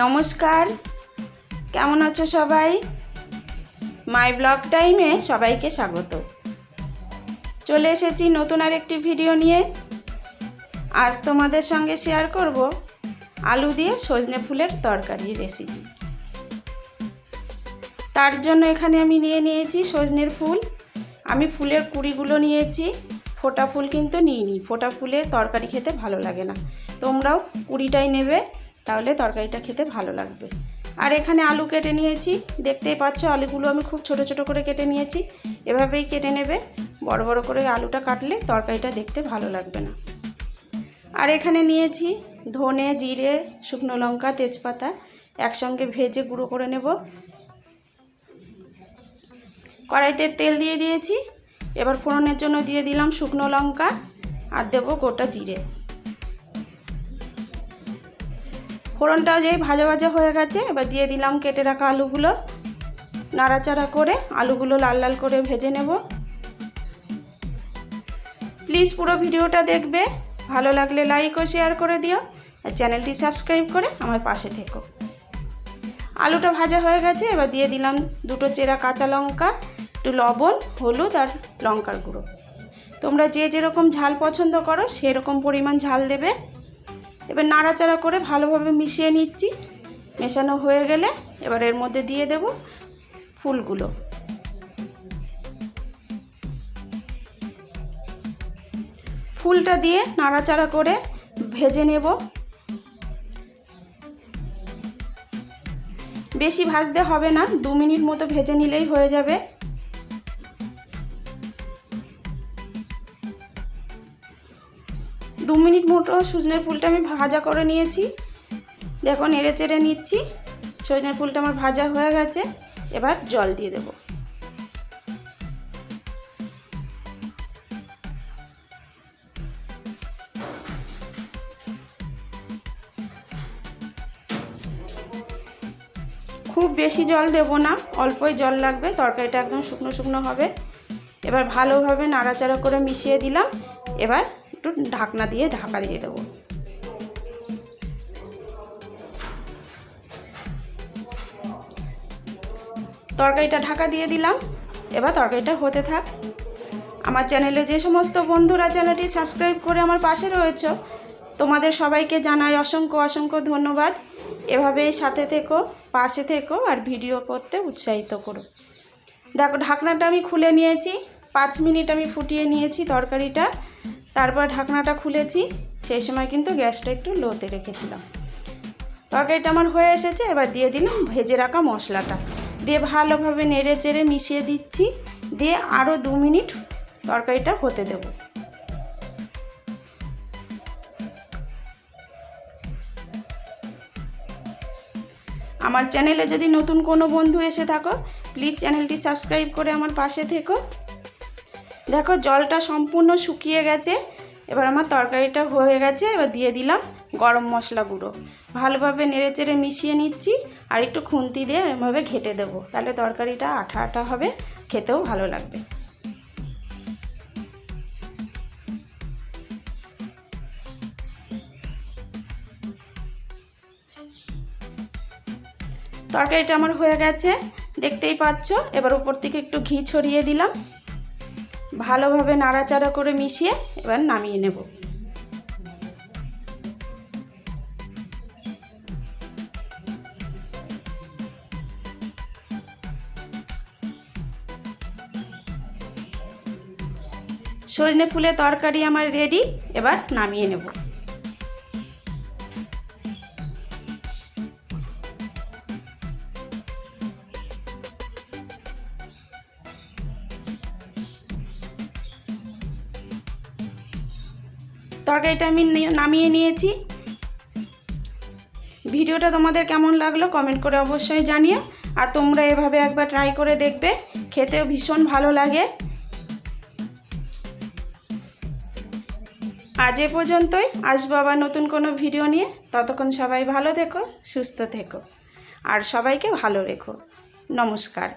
নমস্কার। কেমন আছো সবাই? মাই ব্লগ টাইমে সবাইকে স্বাগত। চলে এসেছি নতুন আর একটি ভিডিও নিয়ে। আজ তোমাদের সঙ্গে শেয়ার করব আলু দিয়ে সজনে ফুলের তরকারি রেসিপি তার জন্য এখানে আমি নিয়ে নিয়েছি সজনের ফুল। আমি ফুলের কুড়িগুলো নিয়েছি। ফোটা ফুল কিন্তু নিইনি। ফোটা ফুলে তরকারি খেতে ভালো লাগে না। তোমরাও কুড়িটাই নেবে। তাহলে তরকারিটা খেতে ভালো লাগবে। আর এখানে আলু কেটে নিয়েছি। দেখতেই পাচ্ছ, আলুগুলো আমি খুব ছোট ছোট করে কেটে নিয়েছি। এভাবেই কেটে নেবে। বড় বড় করে আলুটা কাটলে তরকারিটা দেখতে ভালো লাগবে না। আর এখানে নিয়েছি ধনে, জিরে, শুকনো লঙ্কা, তেজপাতা। একসঙ্গে ভেজে গুঁড়ো করে নেব। কড়াইতে তেল দিয়ে দিয়েছি। এবার ফোড়নের জন্য দিয়ে দিলাম শুকনো লঙ্কা। আর দেবো গোটা জিরে। ফোড়নটা যেই ভাজা ভাজা হয়ে গেছে, এবার দিয়ে দিলাম কেটে রাখা আলুগুলো। নাড়াচাড়া করে আলুগুলো লাল লাল করে ভেজে নেব। প্লিজ পুরো ভিডিওটা দেখবে। ভালো লাগলে লাইক ও শেয়ার করে দিও আর চ্যানেলটি সাবস্ক্রাইব করে আমার পাশে থেকো। আলুটা ভাজা হয়ে গেছে, এবার দিয়ে দিলাম দুটো চেরা কাঁচা লঙ্কা, একটু লবণ, হলুদ আর লঙ্কার গুঁড়ো। তোমরা যে যেরকম ঝাল পছন্দ করো, সেরকম পরিমাণ ঝাল দেবে। এবার নাড়াচাড়া করে ভালোভাবে মিশিয়ে নিচ্ছি। মেশানো হয়ে গেলে এবার এর মধ্যে দিয়ে দেব ফুলগুলো। ফুলটা দিয়ে নাড়াচাড়া করে ভেজে নেব। বেশি ভাজতে হবে না, দু মিনিট মতো ভেজে নিলেই হয়ে যাবে। দু মিনিট মতো সজনের ফুলটা আমি ভাজা করে নিয়েছি। দেখো, নেড়ে চেড়ে নিচ্ছি। সজনের ফুলটা আমার ভাজা হয়ে গেছে। এবার জল দিয়ে দেব। খুব বেশি জল দেব না, অল্পই জল লাগবে, তরকারিটা একদম শুকনো শুকনো হবে। এবার ভালোভাবে নাড়াচাড়া করে মিশিয়ে দিলাম। এবার একটু ঢাকনা দিয়ে ঢাকা দিয়ে দেবো। তরকারিটা ঢাকা দিয়ে দিলাম। এবার তরকারিটা হতে থাক। আমার চ্যানেলে যে সমস্ত বন্ধুরা চ্যানেলটি সাবস্ক্রাইব করে আমার পাশে রয়েছে, তোমাদের সবাইকে জানাই অসংখ্য অসংখ্য ধন্যবাদ। এভাবেই সাথে থেকো, পাশে থেকো আর ভিডিও করতে উৎসাহিত করো। দেখো, ঢাকনাটা আমি খুলে নিয়েছি। পাঁচ মিনিট আমি ফুটিয়ে নিয়েছি তরকারিটা। তারপর ঢাকনাটা খুলেছি। সেই সময় কিন্তু গ্যাসটা একটু লোতে রেখেছিলাম। তরকারিটা আমার হয়ে এসেছে, এবার দিয়ে দিলাম ভেজে রাখা মশলাটা। দিয়ে ভালোভাবে নেড়ে চেড়ে মিশিয়ে দিচ্ছি। দিয়ে আরও দু মিনিট তরকারিটা হতে দেব। আমার চ্যানেলে যদি নতুন কোনো বন্ধু এসে থাকো প্লিজ চ্যানেলটি সাবস্ক্রাইব করে আমার পাশে থেকো। দেখো, জলটা সম্পূর্ণ শুকিয়ে গেছে। এবার আমার তরকারিটা হয়ে গেছে, এবার দিয়ে দিলাম গরম মশলা গুঁড়ো। ভালোভাবে নেড়ে চেড়ে মিশিয়ে নিচ্ছি, আর একটু খুন্তি দিয়ে এভাবে ঘেটে দেবো। তাহলে তরকারিটা আঠা আঠা হবে, খেতেও ভালো লাগবে। তরকারিটা আমার হয়ে গেছে, দেখতেই পাচ্ছ। এবার উপর থেকে একটু ঘি ছড়িয়ে দিলাম। ভালোভাবে নাড়াচাড়া করে মিশিয়ে এবার নামিয়ে নেব। সজনে ফুলের তরকারি আমার রেডি এবার নামিয়ে নেব। তরকারিটা আমি নামিয়ে নিয়েছি। ভিডিওটা তোমাদের কেমন লাগল কমেন্ট করে অবশ্যই জানিও। আর তোমরা এভাবে একবার ট্রাই করে দেখবে, খেতেও ভীষণ ভালো লাগে। আজ এ পর্যন্তই, আসব আবার নতুন কোনো ভিডিও নিয়ে। ততক্ষণ সবাই ভালো থেকো, সুস্থ থেকো। আর সবাইকে ভালো রেখো। নমস্কার।